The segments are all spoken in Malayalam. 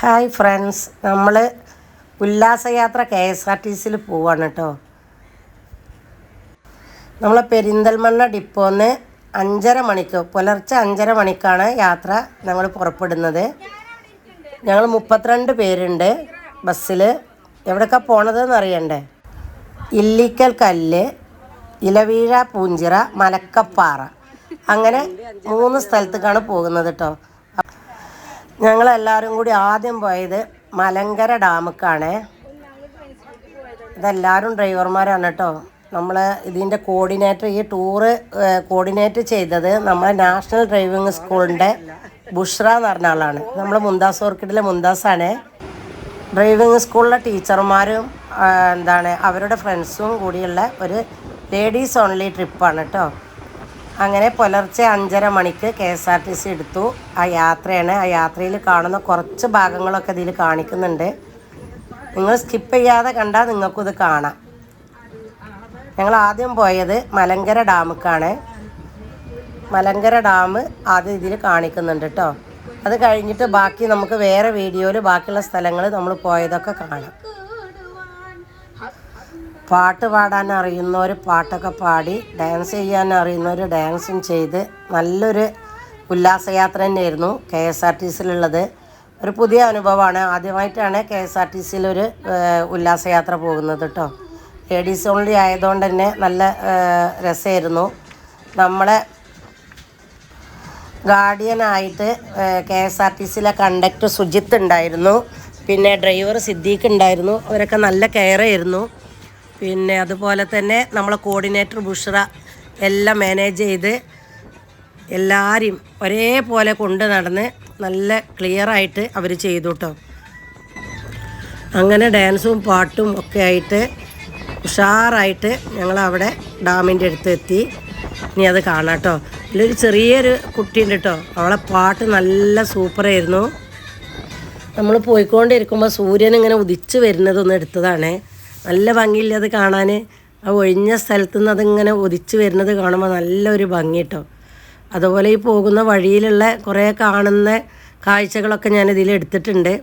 Hi friends. നമ്മൾ ഉല്ലാസയാത്ര കെ എസ് ആർ ടി സിയിൽ പോവാണ് കേട്ടോ. നമ്മൾ പെരിന്തൽമണ്ണ ഡിപ്പോന്ന് അഞ്ചര മണിക്ക് പുലർച്ചെ അഞ്ചര മണിക്കാണ് യാത്ര ഞങ്ങൾ പുറപ്പെടുന്നത്. ഞങ്ങൾ മുപ്പത്തിരണ്ട് പേരുണ്ട് ബസ്സിൽ എവിടെയൊക്കെ പോണതെന്ന് അറിയണ്ടേ? ഇല്ലിക്കൽ കല്ല് ഇലവീഴ പൂഞ്ചിറ മലക്കപ്പാറ. അങ്ങനെ മൂന്ന് സ്ഥലത്തേക്കാണ് പോകുന്നത് കേട്ടോ. ഞങ്ങളെല്ലാവരും കൂടി ആദ്യം പോയത് മലങ്കര ഡാമുക്കാണ്. ഇതെല്ലാവരും ഡ്രൈവർമാരാണ് കേട്ടോ. നമ്മൾ ഇതിന്റെ കോർഡിനേറ്റർ ഈ ടൂറ് കോർഡിനേറ്റ് ചെയ്തത് നമ്മളെ നാഷണൽ ഡ്രൈവിംഗ് സ്കൂളിന്റെ ബുഷ്ര എന്ന് പറഞ്ഞ ആളാണ്. നമ്മൾ മുന്താസ് ഓർക്കിഡിലെ മുന്താസാണ് ഡ്രൈവിംഗ് സ്കൂളിലെ ടീച്ചർമാരും എന്താണ് അവരുടെ ഫ്രണ്ട്സും കൂടിയുള്ള ഒരു ലേഡീസ് ഓൺലി ട്രിപ്പാണ് കേട്ടോ. അങ്ങനെ പുലർച്ചെ അഞ്ചര മണിക്ക് K S R T C എടുത്തു. ആ യാത്രയാണ്. ആ യാത്രയിൽ കാണുന്ന കുറച്ച് ഭാഗങ്ങളൊക്കെ ഇതിൽ കാണിക്കുന്നുണ്ട്. നിങ്ങൾ സ്കിപ്പ് ചെയ്യാതെ കണ്ടാൽ നിങ്ങൾക്കും ഇത് കാണാം. ഞങ്ങൾ ആദ്യം പോയത് മലങ്കര ഡാമുക്കാണ്. മലങ്കര ഡാം ആദ്യം ഇതിൽ കാണിക്കുന്നുണ്ട് കേട്ടോ അത് കഴിഞ്ഞിട്ട് ബാക്കി നമുക്ക് വേറെ വീഡിയോയിൽ ബാക്കിയുള്ള സ്ഥലങ്ങൾ നമ്മൾ പോയതൊക്കെ കാണാം. പാട്ട് പാടാൻ അറിയുന്നവർ പാട്ടൊക്കെ പാടി ഡാൻസ് ചെയ്യാൻ അറിയുന്നവർ ഡാൻസും ചെയ്ത് നല്ലൊരു ഉല്ലാസയാത്ര തന്നെയായിരുന്നു കെ എസ് ആർ ടി സിയിലുള്ളത്. ഒരു പുതിയ അനുഭവമാണ്. ആദ്യമായിട്ടാണ് കെ എസ് ആർ ടി സിയിലൊരു ഉല്ലാസയാത്ര പോകുന്നത് കേട്ടോ ലേഡീസ് ഓൺലി ആയതുകൊണ്ട് തന്നെ നല്ല രസമായിരുന്നു. നമ്മളെ ഗാർഡിയനായിട്ട് കെ എസ് ആർ ടി സിയിലെ കണ്ടക്ടർ സുജിത്ത് ഉണ്ടായിരുന്നു. പിന്നെ ഡ്രൈവർ സിദ്ദീഖ് ഉണ്ടായിരുന്നു. അവരൊക്കെ നല്ല കെയർ ആയിരുന്നു. പിന്നെ അതുപോലെ തന്നെ നമ്മളെ കോർഡിനേറ്റർ ബുഷ്റ എല്ലാം മാനേജ് ചെയ്ത് എല്ലാവരെയും ഒരേപോലെ കൊണ്ട് നടന്ന് നല്ല ക്ലിയർ ആയിട്ട് അവർ ചെയ്തു കേട്ടോ അങ്ങനെ ഡാൻസും പാട്ടും ഒക്കെ ആയിട്ട് ഉഷാറായിട്ട് ഞങ്ങളവിടെ ഡാമിന്റെ അടുത്ത് എത്തി. ഇനി അത് കാണാം കേട്ടോ ഇതിലൊരു ചെറിയൊരു കുട്ടിയുണ്ട് കേട്ടോ അവളെ പാട്ട് നല്ല സൂപ്പറായിരുന്നു നമ്മൾ പോയിക്കൊണ്ടിരിക്കുമ്പോൾ സൂര്യൻ ഇങ്ങനെ ഉദിച്ച് വരുന്നതൊന്ന് എടുത്തതാണ്. നല്ല ഭംഗിയില്ല അത് കാണാൻ ആ ഒഴിഞ്ഞ സ്ഥലത്തു നിന്ന് അതിങ്ങനെ ഒതിച്ച് വരുന്നത് കാണുമ്പോൾ നല്ലൊരു ഭംഗി കേട്ടോ അതുപോലെ ഈ പോകുന്ന വഴിയിലുള്ള കുറേ കാണുന്ന കാഴ്ചകളൊക്കെ ഞാൻ ഇതിൽ എടുത്തിട്ടുണ്ട്.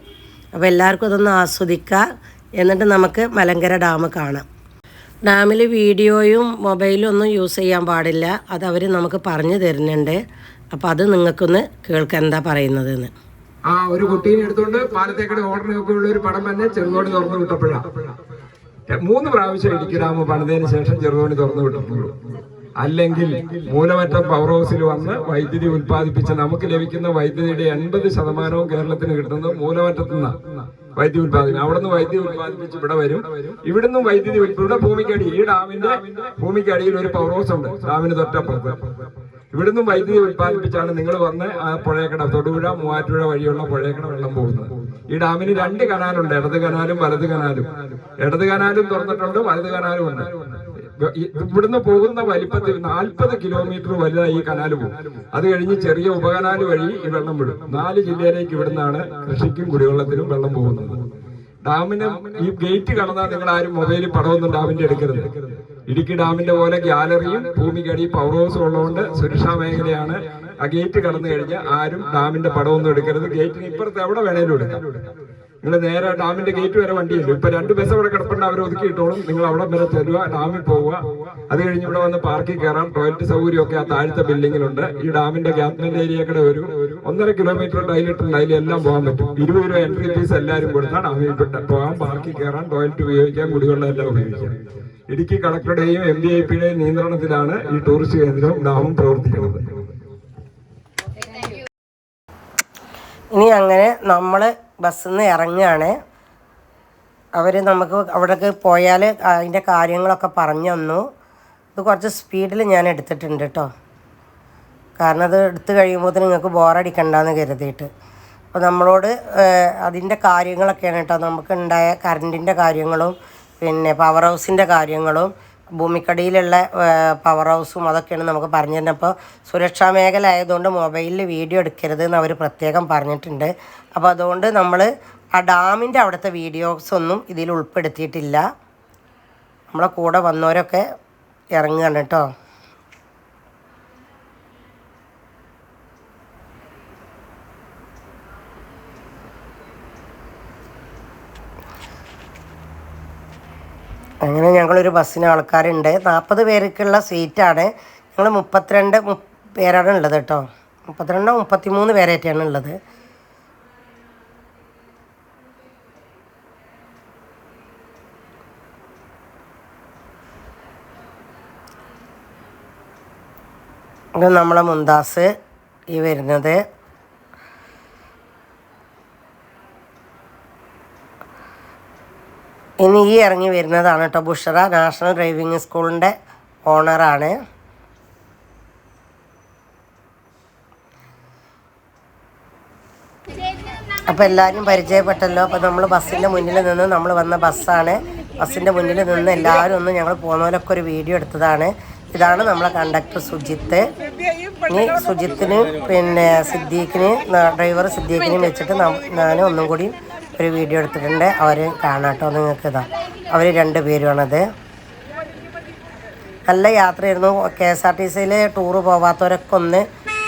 അപ്പോൾ എല്ലാവർക്കും അതൊന്ന് ആസ്വദിക്കുക എന്നിട്ട് നമുക്ക് മലങ്കര ഡാം കാണാം. ഡാമിൽ വീഡിയോയും മൊബൈലും ഒന്നും യൂസ് ചെയ്യാൻ പാടില്ല. അത് അവർ നമുക്ക് പറഞ്ഞു തരുന്നുണ്ട്. അപ്പോൾ അത് നിങ്ങൾക്കൊന്ന് കേൾക്കാൻ എന്താ പറയുന്നതെന്ന്. ആ ഒരു കുട്ടീനെ എടുത്തുകൊണ്ട് പാലത്തേക്കടെ ഓടനൊക്കെ ഉള്ള ഒരു പടം തന്നെ ചെറുതോട് തുറന്നു വിട്ടപ്പോഴാണ് മൂന്ന് പ്രാവശ്യം ഇടുക്കി ഡാം പണിതതിന് ശേഷം ചെറുതോണി തുറന്നു വിട്ടിട്ടുള്ളൂ. അല്ലെങ്കിൽ മൂലമറ്റം പവർ ഹൗസിൽ വന്ന് വൈദ്യുതി ഉൽപ്പാദിപ്പിച്ച് നമുക്ക് ലഭിക്കുന്ന വൈദ്യുതിയുടെ എൺപത് ശതമാനവും കേരളത്തിന് കിട്ടുന്നത് മൂലമറ്റത്തു വൈദ്യുതി ഉൽപ്പാദിപ്പിക്കും അവിടെ നിന്ന് വൈദ്യുതി ഉൽപ്പാദിപ്പിച്ച് ഇവിടെ വരും. ഇവിടുന്ന് വൈദ്യുതി ഇവിടെ ഭൂമിക്കടി ഈ ഡാമിന്റെ ഭൂമിക്കടിയിൽ ഒരു പവർ ഹൗസ് ഉണ്ട്. ഡാമിന് തൊട്ടപ്പുറത്ത്. ഇവിടുന്ന് വൈദ്യുതി ഉൽപ്പാദിപ്പിച്ചാണ് നിങ്ങൾ വന്ന് ആ പുഴയക്കട തൊടുപുഴ മൂവാറ്റുപുഴ വഴിയുള്ള പുഴയക്കട വെള്ളം പോകുന്നത്. ഈ ഡാമിന് രണ്ട് കനാലുണ്ട് ഇടത് കനാലും വലത് കനാലും. ഇടത് കനാലും തുറന്നിട്ടുണ്ട് വലത് കനാലും ഉണ്ട്. ഇവിടുന്ന് പോകുന്ന വലിപ്പത്തിൽ നാൽപ്പത് കിലോമീറ്റർ വലുതായി ഈ കനാല് പോകും. അത് കഴിഞ്ഞ് ചെറിയ ഉപകനാല് വഴി ഈ വെള്ളം വിടും. നാല് ജില്ലയിലേക്ക് ഇവിടുന്നാണ് കൃഷിക്കും കുടിവെള്ളത്തിനും വെള്ളം പോകുന്നത്. ഡാമിന് ഈ ഗേറ്റ് കടന്നാൽ നിങ്ങൾ ആരും മൊബൈലിൽ പടമൊന്നും ഡാമിന്റെ എടുക്കരുത് ഇടുക്കി ഡാമിന്റെ പോലെ ഗ്യാലറിയും ഭൂമിക്കടി പവർ ഹൗസും ഉള്ളതുകൊണ്ട് സുരക്ഷാ മേഖലയാണ്. ആ ഗേറ്റ് കടന്നു കഴിഞ്ഞാൽ ആരും ഡാമിന്റെ പടമൊന്നും എടുക്കരുത്. ഗേറ്റിന് ഇപ്പുറത്ത് എവിടെ വേണേലും എടുക്കാം. നിങ്ങൾ നേരെ ഡാമിന്റെ ഗേറ്റ് വരെ വണ്ടിയുണ്ട്. ഇപ്പൊ രണ്ട് ബസ് അവിടെ കിടപ്പുണ്ട് അവർ ഒതുക്കി ഇട്ടോളും. നിങ്ങൾ അവിടെ വരെ ചെല്ലുക ഡാമിൽ പോവുക. അത് കഴിഞ്ഞ് ഇവിടെ വന്ന് പാർക്കിൽ കയറാം. ടോയ്ലറ്റ് സൗകര്യമൊക്കെ ആ താഴത്തെ ബിൽഡിങ്ങിലുണ്ട് ഈ ഡാമിന്റെ ക്യാപ്റ്റന്റ് കൂടെ ഒരു ഒന്നര കിലോമീറ്റർ ഡയലിട്ടുണ്ട് അതിൽ എല്ലാം പോകാൻ പറ്റും. ഇരുപത് രൂപ എൻട്രി ഫീസ് എല്ലാവരും കൊടുത്താൽ ഡാമിൽ പോകാം പാർക്കിൽ കയറാം ടോയ്ലറ്റ് ഉപയോഗിക്കാം കുടിവെള്ളം എല്ലാം ഉപയോഗിക്കാം. ഇടുക്കി കളക്ടറുടെയും എം ഡി ഐ പിയുടെയും നിയന്ത്രണത്തിലാണ് ഈ ടൂറിസ്റ്റ് കേന്ദ്രവും ഡാമും പ്രവർത്തിക്കുന്നത്. ഇനി അങ്ങനെ നമ്മൾ ബസ്സിൽ നിന്ന് ഇറങ്ങുകയാണ്. അവർ നമുക്ക് അവിടേക്ക് പോയാൽ അതിന്റെ കാര്യങ്ങളൊക്കെ പറഞ്ഞു തന്നു. ഇത് കുറച്ച് സ്പീഡിൽ ഞാൻ എടുത്തിട്ടുണ്ട് കേട്ടോ. കാരണം അത് എടുത്തു കഴിയുമ്പോൾ നിങ്ങൾക്ക് ബോറടിക്കണ്ടെന്ന് കരുതിയിട്ട്. അപ്പോൾ നമ്മളോട് അതിന്റെ കാര്യങ്ങളൊക്കെയാണ് കേട്ടോ. നമുക്ക് ഉണ്ടായ കറണ്ടിന്റെ കാര്യങ്ങളും പിന്നെ പവർ ഹൗസിന്റെ കാര്യങ്ങളും ഭൂമിക്കടിയിലുള്ള പവർ ഹൗസും അതൊക്കെയാണ് നമുക്ക് പറഞ്ഞു തരുന്നത്. അപ്പോൾ സുരക്ഷാ മേഖല ആയതുകൊണ്ട് മൊബൈലിൽ വീഡിയോ എടുക്കരുത് എന്ന് അവർ പ്രത്യേകം പറഞ്ഞിട്ടുണ്ട്. അപ്പോൾ അതുകൊണ്ട് നമ്മൾ ആ ഡാമിന്റെ അവിടുത്തെ വീഡിയോസ് ഒന്നും ഇതിൽ ഉൾപ്പെടുത്തിയിട്ടില്ല. നമ്മളെ കൂടെ വന്നവരൊക്കെ ഇറങ്ങുകയാണ് കേട്ടോ. അങ്ങനെ ഞങ്ങളൊരു ബസ്സിന് ആൾക്കാരുണ്ട്. നാൽപ്പത് പേർക്കുള്ള സീറ്റാണ്. ഞങ്ങൾ മുപ്പത്തിരണ്ട് പേരാണ് ഉള്ളത് കേട്ടോ. മുപ്പത്തിരണ്ടോ മുപ്പത്തിമൂന്ന് പേരായിട്ടാണ് ഉള്ളത്. നമ്മളെ മുന്താസ് ഈ വരുന്നത്. ഇനി ഈ ഇറങ്ങി വരുന്നതാണ് കേട്ടോ. ബുഷറ നാഷണൽ ഡ്രൈവിംഗ് സ്കൂളിന്റെ ഓണറാണ്. അപ്പോൾ എല്ലാവരും പരിചയപ്പെട്ടല്ലോ. അപ്പോൾ നമ്മൾ ബസ്സിന്റെ മുന്നിൽ നിന്ന് നമ്മൾ വന്ന ബസ്സാണ്. ബസ്സിന്റെ മുന്നിൽ നിന്ന് എല്ലാവരും ഒന്ന് ഞങ്ങൾ പോകുന്നവരൊക്കെ ഒരു വീഡിയോ എടുത്തതാണ്. ഇതാണ് നമ്മളെ കണ്ടക്ടർ സുജിത്ത്. ഇനി സുജിത്തിന് പിന്നെ സിദ്ദീഖിന് ഡ്രൈവർ സിദ്ദീഖിനെയും വെച്ചിട്ട് ഞാൻ ഒന്നും കൂടി ഒരു വീഡിയോ എടുത്തിട്ടുണ്ട്. അവർ കാണാട്ടോ നിങ്ങൾക്ക് ഇതാ. അവർ രണ്ട് പേരുമാണത് നല്ല യാത്രയായിരുന്നു. കെ എസ് ആർ ടി സിയിൽ ടൂറ് പോവാത്തവരൊക്കെ ഒന്ന്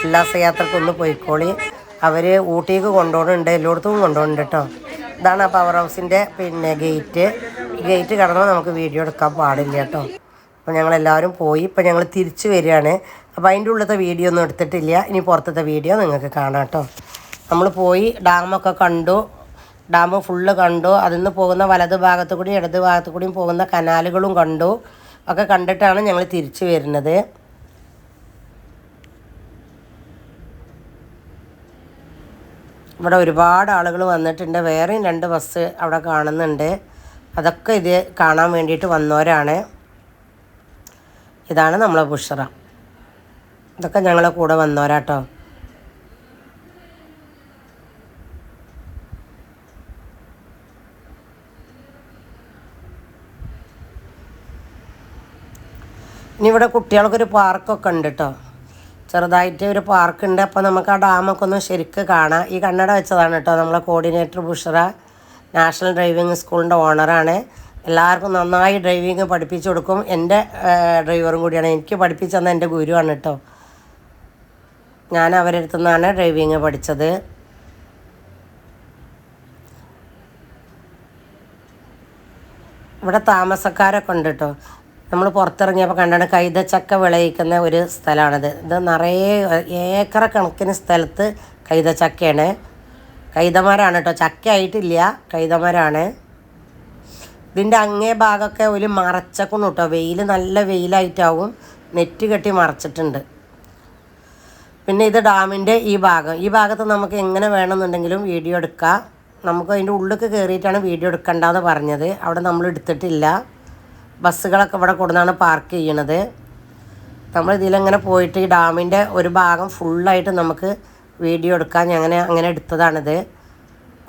ഉല്ലാസ യാത്രക്കൊന്ന് പോയിക്കോളി. അവർ ഊട്ടിക്ക് കൊണ്ടുപോകുന്നുണ്ട് എല്ലായിടത്തും കൊണ്ടുപോകുന്നുണ്ട് കേട്ടോ ഇതാണ് ആ പവർ ഹൗസിന്റെ പിന്നെ ഗേറ്റ് ഗേറ്റ് കടന്നാൽ നമുക്ക് വീഡിയോ എടുക്കാൻ പാടില്ല കേട്ടോ അപ്പോൾ ഞങ്ങളെല്ലാവരും പോയി. ഇപ്പം ഞങ്ങൾ തിരിച്ചു വരികയാണ്. അപ്പോൾ അതിന്റെ ഉള്ളത്തെ വീഡിയോ ഒന്നും എടുത്തിട്ടില്ല. ഇനി പുറത്തത്തെ വീഡിയോ നിങ്ങൾക്ക് കാണാം കേട്ടോ നമ്മൾ പോയി ഡാമൊക്കെ കണ്ടു. ഡാം ഫുള്ള് കണ്ടു. അതിൽ നിന്ന് പോകുന്ന വലത് ഭാഗത്തു കൂടി ഇടത് ഭാഗത്തു കൂടിയും പോകുന്ന കനാലുകളും കണ്ടു. ഒക്കെ കണ്ടിട്ടാണ് ഞങ്ങൾ തിരിച്ചു വരുന്നത്. ഇവിടെ ഒരുപാട് ആളുകൾ വന്നിട്ടുണ്ട്. വേറെയും രണ്ട് ബസ് അവിടെ കാണുന്നുണ്ട്. അതൊക്കെ ഇത് കാണാൻ വേണ്ടിയിട്ട് വന്നവരാണ്. ഇതാണ് നമ്മളെ ബുഷറ. ഇതൊക്കെ ഞങ്ങളെ കൂടെ വന്നവരാട്ടോ. ഇനി ഇവിടെ കുട്ടികൾക്കൊരു പാർക്കൊക്കെ ഉണ്ട് കേട്ടോ ചെറുതായിട്ട് ഒരു പാർക്കുണ്ട് അപ്പോൾ നമുക്ക് ആ ഡാമൊക്കെ ഒന്ന് ശരിക്ക് കാണാം. ഈ കണ്ണട വെച്ചതാണ് കേട്ടോ നമ്മളെ കോർഡിനേറ്റർ ബുഷറ നാഷണൽ ഡ്രൈവിംഗ് സ്കൂളിന്റെ ഓണറാണ്. എല്ലാവർക്കും നന്നായി ഡ്രൈവിംഗ് പഠിപ്പിച്ചു കൊടുക്കും. എന്റെ ഡ്രൈവറും കൂടിയാണ്. എനിക്ക് പഠിപ്പിച്ചു തന്ന എന്റെ ഗുരുവാണ് കേട്ടോ ഞാൻ അവരടുത്തു നിന്നാണ് ഡ്രൈവിംഗ് പഠിച്ചത്. ഇവിടെ താമസക്കാരൊക്കെ ഉണ്ട് കേട്ടോ നമ്മൾ പുറത്തിറങ്ങിയപ്പോൾ കണ്ടാണ് കൈതച്ചക്ക വിളയിക്കുന്ന ഒരു സ്ഥലമാണിത് ഇത് നിറയെ ഏക്കറ കണക്കിന് സ്ഥലത്ത് കൈതച്ചക്കയാണ്. കൈതമരാണ് കേട്ടോ ചക്ക ആയിട്ടില്ല കൈതമരാണ്. ഇതിന്റെ അങ്ങേ ഭാഗമൊക്കെ ഒരു മറച്ചക്കുന്നു കേട്ടോ വെയിൽ നല്ല വെയിലായിട്ടാവും നെറ്റ് കെട്ടി മറച്ചിട്ടുണ്ട്. പിന്നെ ഇത് ഡാമിന്റെ ഈ ഭാഗം. ഈ ഭാഗത്ത് നമുക്ക് എങ്ങനെ വേണമെന്നുണ്ടെങ്കിലും വീഡിയോ എടുക്കാം. നമുക്ക് അതിന്റെ ഉള്ളിലേക്ക് കയറിയിട്ടാണ് വീഡിയോ എടുക്കേണ്ടതെന്ന് പറഞ്ഞത്. അവിടെ നമ്മൾ എടുത്തിട്ടില്ല. ബസ്സുകളൊക്കെ ഇവിടെ കൊടുന്നാണ് പാർക്ക് ചെയ്യണത്. നമ്മൾ ഇതിലങ്ങനെ പോയിട്ട് ഈ ഡാമിന്റെ ഒരു ഭാഗം ഫുള്ളായിട്ട് നമുക്ക് വീഡിയോ എടുക്കാൻ അങ്ങനെ അങ്ങനെ എടുത്തതാണിത്.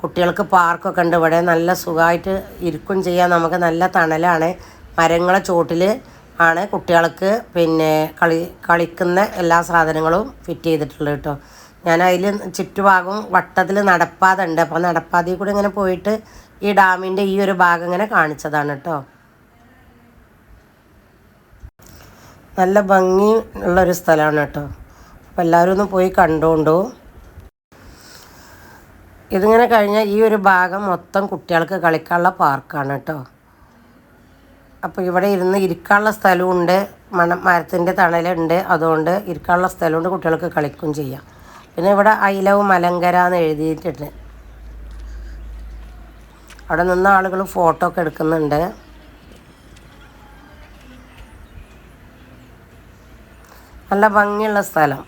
കുട്ടികൾക്ക് പാർക്കൊക്കെ ഉണ്ട് ഇവിടെ. നല്ല സുഖമായിട്ട് ഇരിക്കും ചെയ്യാൻ നമുക്ക് നല്ല തണലാണ്. മരങ്ങളെ ചോട്ടിൽ ആണ് കുട്ടികൾക്ക് പിന്നെ കളി കളിക്കുന്ന എല്ലാ സാധനങ്ങളും ഫിറ്റ് ചെയ്തിട്ടുള്ളത് കേട്ടോ. ഞാൻ അതിൽ ചുറ്റുഭാഗം വട്ടത്തിൽ നടപ്പാത ഉണ്ട് അപ്പോൾ നടപ്പാതയിൽ കൂടി ഇങ്ങനെ പോയിട്ട് ഈ ഡാമിന്റെ ഈ ഒരു ഭാഗം ഇങ്ങനെ കാണിച്ചതാണ് കേട്ടോ. നല്ല ഭംഗി ഉള്ളൊരു സ്ഥലമാണ് കേട്ടോ. അപ്പോൾ എല്ലാവരും ഒന്ന് പോയി കണ്ടുകൊണ്ടു ഇതിങ്ങനെ കഴിഞ്ഞാൽ ഈ ഒരു ഭാഗം മൊത്തം കുട്ടികൾക്ക് കളിക്കാനുള്ള പാർക്കാണ് കേട്ടോ. അപ്പോൾ ഇവിടെ ഇരുന്ന് ഇരിക്കാനുള്ള സ്ഥലമുണ്ട്. മണ മരത്തിന്റെ തണലുണ്ട്. അതുകൊണ്ട് ഇരിക്കാനുള്ള സ്ഥലമുണ്ട് കുട്ടികൾക്ക് കളിക്കും ചെയ്യാം. പിന്നെ ഇവിടെ ഐ ലവ് മലങ്കര എന്ന് എഴുതിയിട്ടുണ്ട്. അവിടെ നിന്ന് ആളുകൾ ഫോട്ടോ ഒക്കെ എടുക്കുന്നുണ്ട്. നല്ല ഭംഗിയുള്ള സ്ഥലം.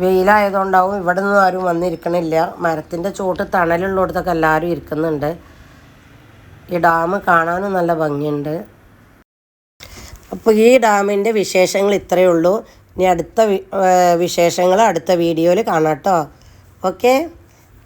വെയിലായതുകൊണ്ടാവും ഇവിടെ നിന്നും ആരും വന്നിരിക്കണില്ല. മരത്തിന്റെ ചോട്ട് തണലുള്ളിടത്തൊക്കെ എല്ലാവരും ഇരിക്കുന്നുണ്ട്. ഈ ഡാം കാണാനും നല്ല ഭംഗിയുണ്ട്. അപ്പോൾ ഈ ഡാമിന്റെ വിശേഷങ്ങൾ ഇത്രയേ ഉള്ളൂ. ഇനി അടുത്ത വിശേഷങ്ങൾ അടുത്ത വീഡിയോയിൽ കാണാം കേട്ടോ. Okay?